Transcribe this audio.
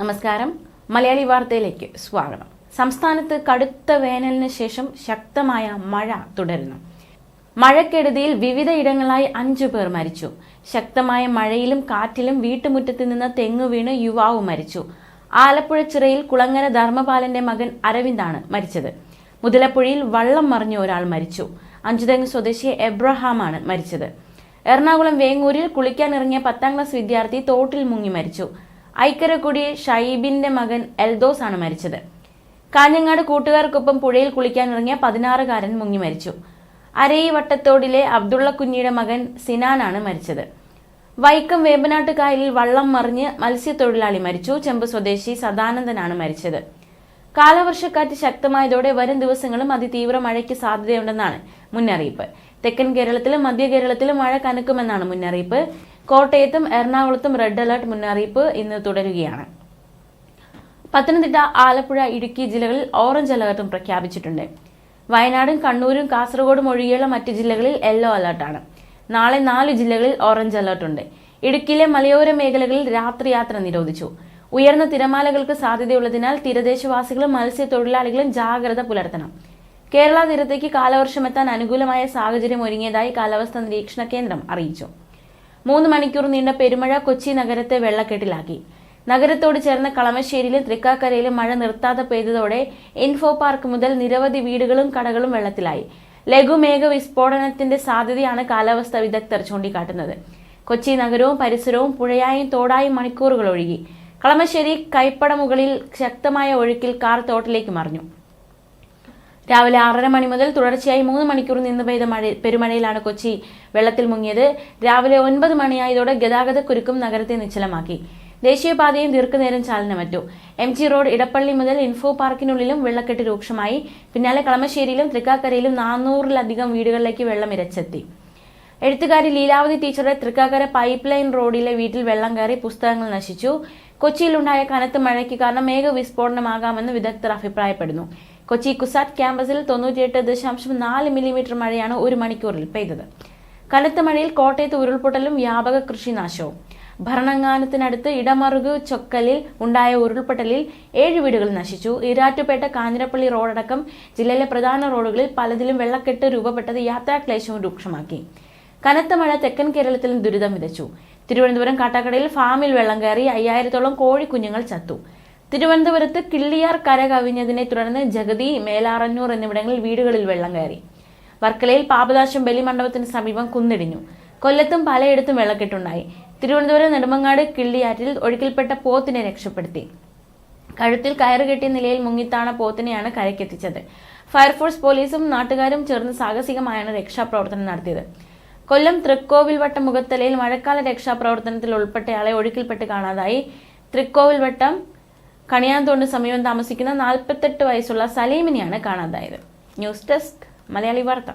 നമസ്കാരം. മലയാളി വാർത്തയിലേക്ക് സ്വാഗതം. സംസ്ഥാനത്ത് കടുത്ത വേനലിന് ശേഷം ശക്തമായ മഴ തുടരുന്നു. മഴക്കെടുതിയിൽ വിവിധ ഇടങ്ങളായി അഞ്ചു പേർ മരിച്ചു. ശക്തമായ മഴയിലും കാറ്റിലും വീട്ടുമുറ്റത്ത് നിന്ന് തെങ്ങു വീണ് യുവാവ് മരിച്ചു. ആലപ്പുഴ ചിറയിൽ കുളങ്ങര ധർമ്മപാലന്റെ മകൻ അരവിന്ദാണ് മരിച്ചത്. മുതലപ്പുഴയിൽ വള്ളം മറിഞ്ഞ ഒരാൾ മരിച്ചു. അഞ്ചുതെങ്ങ് സ്വദേശി എബ്രഹാമാണ് മരിച്ചത്. എറണാകുളം വേങ്ങൂരിൽ കുളിക്കാനിറങ്ങിയ പത്താം ക്ലാസ് വിദ്യാർത്ഥി തോട്ടിൽ മുങ്ങി മരിച്ചു. ഐക്കരക്കുടി ഷൈബിന്റെ മകൻ എൽദോസ് ആണ് മരിച്ചത്. കാഞ്ഞങ്ങാട് കൂട്ടുകാർക്കൊപ്പം പുഴയിൽ കുളിക്കാനിറങ്ങിയ പതിനാറുകാരൻ മുങ്ങി മരിച്ചു. അരയി വട്ടത്തോടിലെ അബ്ദുള്ള കുഞ്ഞിയുടെ മകൻ സിനാനാണ് മരിച്ചത്. വൈക്കം വേമ്പനാട്ട് കായലിൽ വള്ളം മറിഞ്ഞ് മത്സ്യത്തൊഴിലാളി മരിച്ചു. ചെമ്പ് സ്വദേശി സദാനന്ദനാണ് മരിച്ചത്. കാലവർഷക്കാറ്റ് ശക്തമായതോടെ വരും ദിവസങ്ങളും അതിതീവ്ര മഴയ്ക്ക് സാധ്യതയുണ്ടെന്നാണ് മുന്നറിയിപ്പ്. തെക്കൻ കേരളത്തിലും മധ്യ കേരളത്തിലും മഴ കനക്കുമെന്നാണ് മുന്നറിയിപ്പ്. കോട്ടയത്തും എറണാകുളത്തും റെഡ് അലർട്ട് മുന്നറിയിപ്പ് ഇന്ന് തുടരുകയാണ്. പത്തനംതിട്ട ആലപ്പുഴ ഇടുക്കി ജില്ലകളിൽ ഓറഞ്ച് അലർട്ടും പ്രഖ്യാപിച്ചിട്ടുണ്ട്. വയനാടും കണ്ണൂരും കാസർഗോഡും ഒഴികെയുള്ള മറ്റ് ജില്ലകളിൽ യെല്ലോ അലർട്ടാണ്. നാളെ നാല് ജില്ലകളിൽ ഓറഞ്ച് അലർട്ടുണ്ട്. ഇടുക്കിയിലെ മലയോര മേഖലകളിൽ രാത്രിയാത്ര നിരോധിച്ചു. ഉയർന്ന തിരമാലകൾക്ക് സാധ്യതയുള്ളതിനാൽ തീരദേശവാസികളും മത്സ്യത്തൊഴിലാളികളും ജാഗ്രത പുലർത്തണം. കേരള തീരത്തേക്ക് കാലവർഷമെത്താൻ അനുകൂലമായ സാഹചര്യം ഒരുങ്ങിയതായി കാലാവസ്ഥാ നിരീക്ഷണ കേന്ദ്രം അറിയിച്ചു. മൂന്ന് മണിക്കൂർ നീണ്ട പെരുമഴ കൊച്ചി നഗരത്തെ വെള്ളക്കെട്ടിലാക്കി. നഗരത്തോട് ചേർന്ന കളമശ്ശേരിയിലും തൃക്കാക്കരയിലും മഴ നിർത്താതെ പെയ്തതോടെ ഇൻഫോ പാർക്ക് മുതൽ നിരവധി വീടുകളും കടകളും വെള്ളത്തിലായി. ലഘുമേഘ വിസ്ഫോടനത്തിന്റെ സാധ്യതയാണ് കാലാവസ്ഥാ വിദഗ്ധർ ചൂണ്ടിക്കാട്ടുന്നത്. കൊച്ചി നഗരവും പരിസരവും പുഴയായും തോടായും മണിക്കൂറുകൾ ഒഴുകി. കളമശ്ശേരി കൈപ്പട മുകളിൽ ശക്തമായ ഒഴുക്കിൽ കാർ തോട്ടിലേക്ക് മറിഞ്ഞു. രാവിലെ ആറര മണി മുതൽ തുടർച്ചയായി മൂന്ന് മണിക്കൂർ നിന്ന് പെയ്ത മഴ പെരുമഴയിലാണ് കൊച്ചി വെള്ളത്തിൽ മുങ്ങിയത്. രാവിലെ ഒൻപത് മണിയായതോടെ ഗതാഗത കുരുക്കും നഗരത്തെ നിശ്ചലമാക്കി. ദേശീയപാതയും ദീർഘനേരം ചാലനമറ്റു. എം ജി റോഡ് ഇടപ്പള്ളി മുതൽ ഇൻഫോ പാർക്കിനുള്ളിലും വെള്ളക്കെട്ട് രൂക്ഷമായി. പിന്നാലെ കളമശ്ശേരിയിലും തൃക്കാക്കരയിലും നാനൂറിലധികം വീടുകളിലേക്ക് വെള്ളം ഇരച്ചെത്തി. എഴുത്തുകാരി ലീലാവതി ടീച്ചറുടെ തൃക്കാക്കര പൈപ്പ് ലൈൻ റോഡിലെ വീട്ടിൽ വെള്ളം കയറി പുസ്തകങ്ങൾ നശിച്ചു. കൊച്ചിയിലുണ്ടായ കനത്ത മഴയ്ക്ക് കാരണം മേഘ വിസ്ഫോടനമാകാമെന്ന് വിദഗ്ധർ അഭിപ്രായപ്പെടുന്നു. കൊച്ചി കുസാറ്റ് ക്യാമ്പസിൽ തൊണ്ണൂറ്റിയെട്ട് ദശാംശം നാല് മില്ലിമീറ്റർ മഴയാണ് ഒരു മണിക്കൂറിൽ പെയ്തത്. കനത്ത മഴയിൽ കോട്ടയത്ത് ഉരുൾപൊട്ടലും വ്യാപക കൃഷിനാശവും. ഭരണങ്ങാനത്തിനടുത്ത് ഇടമറുകു ചൊക്കലിൽ ഉണ്ടായ ഉരുൾപൊട്ടലിൽ ഏഴ് വീടുകൾ നശിച്ചു. ഇരാറ്റുപേട്ട കാഞ്ഞിരപ്പള്ളി റോഡടക്കം ജില്ലയിലെ പ്രധാന റോഡുകളിൽ പലതിലും വെള്ളക്കെട്ട് രൂപപ്പെട്ടത് യാത്രാക്ലേശവും രൂക്ഷമാക്കി. കനത്ത മഴ തെക്കൻ കേരളത്തിലും ദുരിതം വിതച്ചു. തിരുവനന്തപുരം കാട്ടാക്കടയിൽ ഫാമിൽ വെള്ളം കയറി അയ്യായിരത്തോളം കോഴിക്കുഞ്ഞുങ്ങൾ ചത്തു. തിരുവനന്തപുരത്ത് കിള്ളിയാർ കര കവിഞ്ഞതിനെ തുടർന്ന് ജഗതി മേലാറന്നൂർ എന്നിവിടങ്ങളിൽ വീടുകളിൽ വെള്ളം കയറി. വർക്കലയിൽ പാപദാശം ബലിമണ്ഡപത്തിന് സമീപം കുന്നിടിഞ്ഞു. കൊല്ലത്തും പലയിടത്തും വെള്ളക്കെട്ടുണ്ടായി. തിരുവനന്തപുരം നെടുമങ്ങാട് കിള്ളിയാറ്റിൽ ഒഴുക്കിൽപ്പെട്ട പോത്തിനെ രക്ഷപ്പെടുത്തി. കഴുത്തിൽ കയറുകെട്ടിയ നിലയിൽ മുങ്ങിത്താണ പോത്തിനെയാണ് കരയ്ക്കെത്തിച്ചത്. ഫയർഫോഴ്സ് പോലീസും നാട്ടുകാരും ചേർന്ന് സാഹസികമായാണ് രക്ഷാപ്രവർത്തനം നടത്തിയത്. കൊല്ലം തൃക്കോവിൽ വട്ടം മുഖത്തലയിൽ മഴക്കാല രക്ഷാപ്രവർത്തനത്തിൽ ഉൾപ്പെട്ടയാളെ ഒഴുക്കിൽപ്പെട്ട് കാണാതായി. തൃക്കോവിൽ വട്ടം കണിയാന്തോണ്ട് സമീപം താമസിക്കുന്ന നാൽപ്പത്തെട്ട് വയസ്സുള്ള സലീമിനെയാണ് കാണാതായത്. ന്യൂസ് ഡെസ്ക് മലയാളി വാർത്ത.